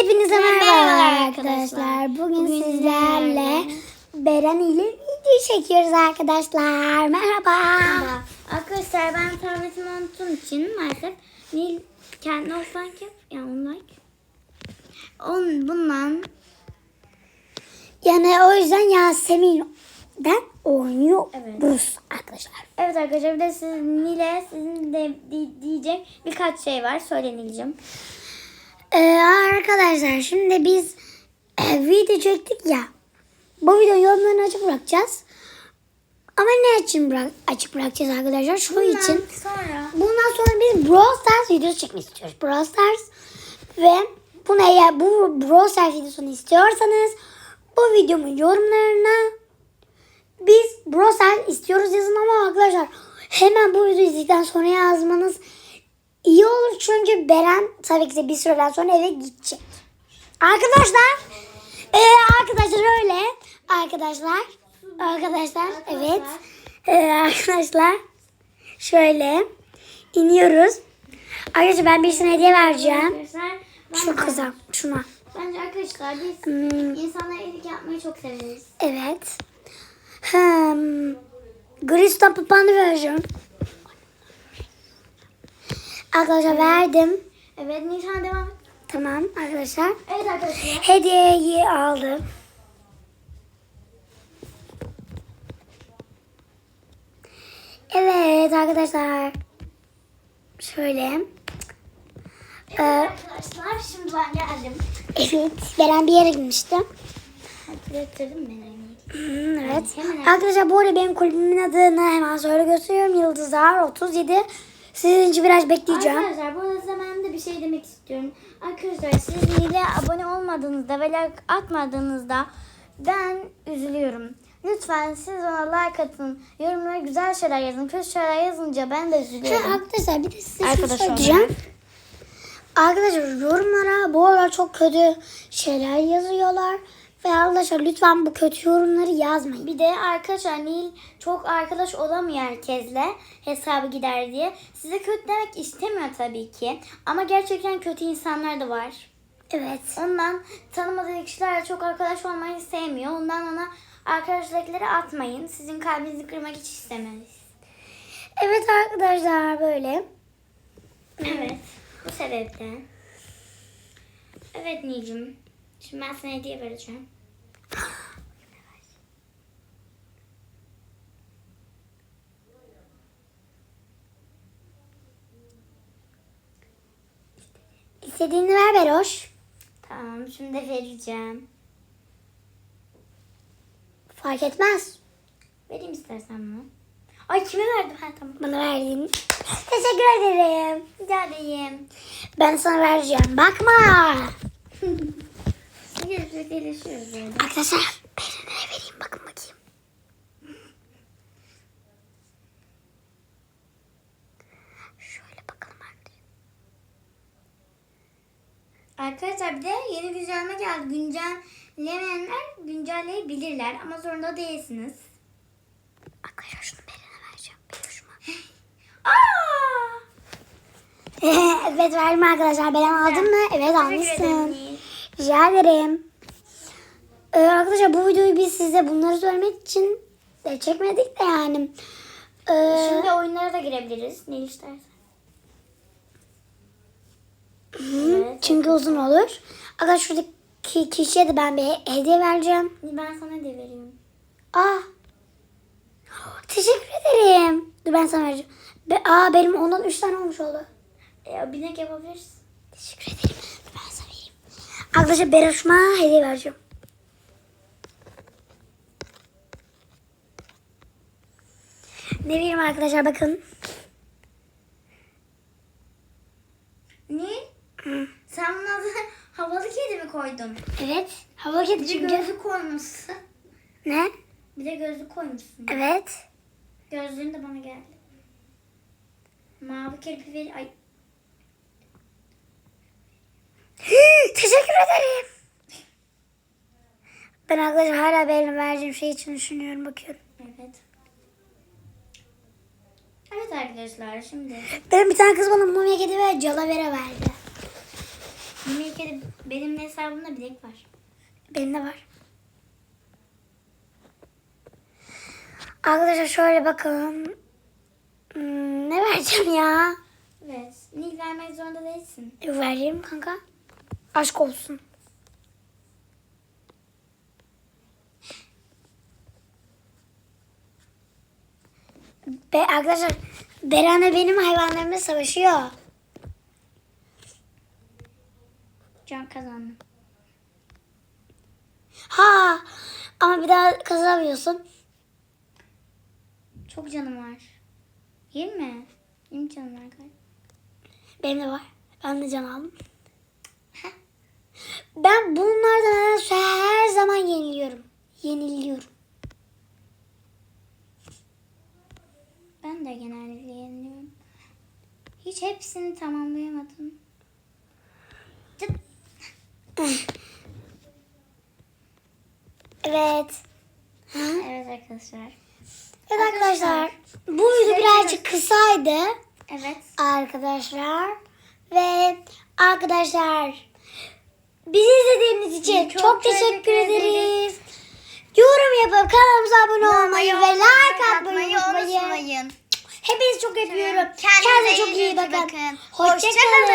Hepinize merhaba Merhaba arkadaşlar. Bugün, Bugün sizlerle Beren ile video çekiyoruz arkadaşlar. Merhaba. Merhaba. Arkadaşlar ben tabletimi unuttuğum için maalesef Nil kendi offline yap. Yani online. Onun bundan Yani o yüzden Yasemin'den oynuyoruz Evet. arkadaşlar. Evet arkadaşlar bir de siz Nil'e sizin de di- diyecek birkaç şey var. Söyle Nil'cim. Ee, arkadaşlar şimdi biz e, video çektik ya. Bu video yorumlarını açık bırakacağız. Ama ne için bırak açık bırakacağız arkadaşlar? Şu Bundan için. sonra Bundan sonra biz Brawl Stars videosu çekmek istiyoruz. Brawl Stars ve buna eğer bu Brawl Stars videosunu istiyorsanız bu videomun yorumlarına biz Brawl Stars istiyoruz yazın ama arkadaşlar hemen bu videoyu izledikten sonra yazmanız iyi olur çünkü Beren tabii ki de bir süreden sonra eve gidecek. Arkadaşlar ee, arkadaşlar öyle arkadaşlar arkadaşlar evet ee, arkadaşlar şöyle iniyoruz. Arkadaşlar ben birisine hediye vereceğim. Şu kıza şuna. Bence arkadaşlar biz Hmm, insanlara iyilik yapmayı çok severiz. evet. Hmm, Gri Stop Panda vereceğim. Arkadaşlar verdim. Evet Nilhan devam et. Tamam arkadaşlar. Evet arkadaşlar. Hediyeyi aldım. Evet arkadaşlar. Şöyle. Evet Ee, arkadaşlar şimdi ben geldim. Evet. Beren bir yere gitmişti. Hatırlatırım ben Emre'yi. Hmm, evet. Arkadaşlar bu arada benim kulübümün adını hemen söyle gösteriyorum. Yıldızlar 37. Sizin için biraz bekleyeceğim. Arkadaşlar bu arada ben de bir şey demek istiyorum. Arkadaşlar siz Nil'e abone olmadığınızda ve like atmadığınızda ben üzülüyorum. Lütfen siz ona like atın. Yorumlara güzel şeyler yazın. Kötü şeyler yazınca ben de Ha, üzülüyorum. arkadaşlar bir de size şunu Arkadaş söyleyeceğim. olarak. Arkadaşlar yorumlara bu aralar çok kötü şeyler yazıyorlar. Ve arkadaşlar lütfen bu kötü yorumları yazmayın. Bir de arkadaşlar Nil çok arkadaş olamıyor herkesle hesabı gider diye. Size kötü demek istemiyor tabii ki. Ama gerçekten kötü insanlar da var. Evet. Ondan tanımadığı kişilerle çok arkadaş olmayı sevmiyor. Ondan ona arkadaşlıkları atmayın. Sizin kalbinizi kırmak hiç istemeyiz. Evet arkadaşlar böyle. Evet. Bu sebeple. Evet Nilcim. Şimdi ben sana hediye vereceğim. İstediğini ver Beroş. Tamam şimdi vereceğim. Fark etmez. Vereyim istersen bunu. Ay kime verdim? Ha tamam. Bana verdiğin. Teşekkür ederim. Rica edeyim. Ben sana vereceğim. Bakma. Böyle. Arkadaşlar Beren'e vereyim. Bakın bakayım. Şöyle bakalım arkadaşlar. Arkadaşlar bir de yeni güncelleme geldi. Güncellemeyenler güncelleyebilirler ama zorunda değilsiniz. Arkadaşlar şunu Beren'e vereceğim. Aa! evet verdim arkadaşlar. Beren aldın mı? Evet almışsın. Rica ederim. Ee, arkadaşlar bu videoyu biz size bunları söylemek için de çekmedik de yani. Ee, Şimdi oyunlara da girebiliriz. Ne istersen. hı, çünkü uzun olur. Arkadaşlar şuradaki kişiye de ben bir hediye vereceğim. Ben sana da veriyorum. Aa. Teşekkür ederim. Dur ben sana vereceğim. Be, aa benim ondan 3 tane olmuş oldu. E, binek yapabiliriz. Teşekkür ederim. Dur ben sana vereyim. Arkadaşlar Beroş'uma hediye vereceğim. Ne vereyim arkadaşlar bakın. Ne? Sen bunun adını havalı kedi mi koydun? Evet. Hava kedi Bir çünkü. gözlük koymuşsun. Ne? Bir de gözlük koymuşsun. Evet. Gözlüğün de bana geldi. Mavi kirpi ver. Ay. Teşekkür ederim. Ben arkadaşlar hala benim vereceğim şey için düşünüyorum bakıyorum. Evet. Evet arkadaşlar şimdi. Benim bir tane kız bana mumya kedi ve calavera verdi. Benim ülkede benim hesabımda bilek var. Benim de var. Arkadaşlar şöyle bakalım. Hmm, ne vereceğim ya? Evet. Nil vermek zorunda değilsin. Vereyim kanka. Aşk olsun. Be arkadaşlar Beren'le benim hayvanlarımla savaşıyor. Can kazandı. Ha ama bir daha kazanamıyorsun. Çok canım var. 20. 20 canım var galiba. Benim de var. Ben de can aldım. Ben bunlardan her zaman yeniliyorum. Yeniliyorum. De genellikle yeniliyorum. Hiç hepsini tamamlayamadım. Evet. Evet arkadaşlar. Evet arkadaşlar. Bu video birazcık kısaydı. Evet. Arkadaşlar. Ve arkadaşlar. Bizi izlediğiniz için çok, Çok teşekkür, teşekkür ederiz. Yorum yapıp kanalımıza abone olmayı ve like atmayı unutmayın. unutmayın. Hepinizi çok öpüyorum. Kendinize Kendinize çok iyi bakın. bakın. Hoşçakalın. Hoşça.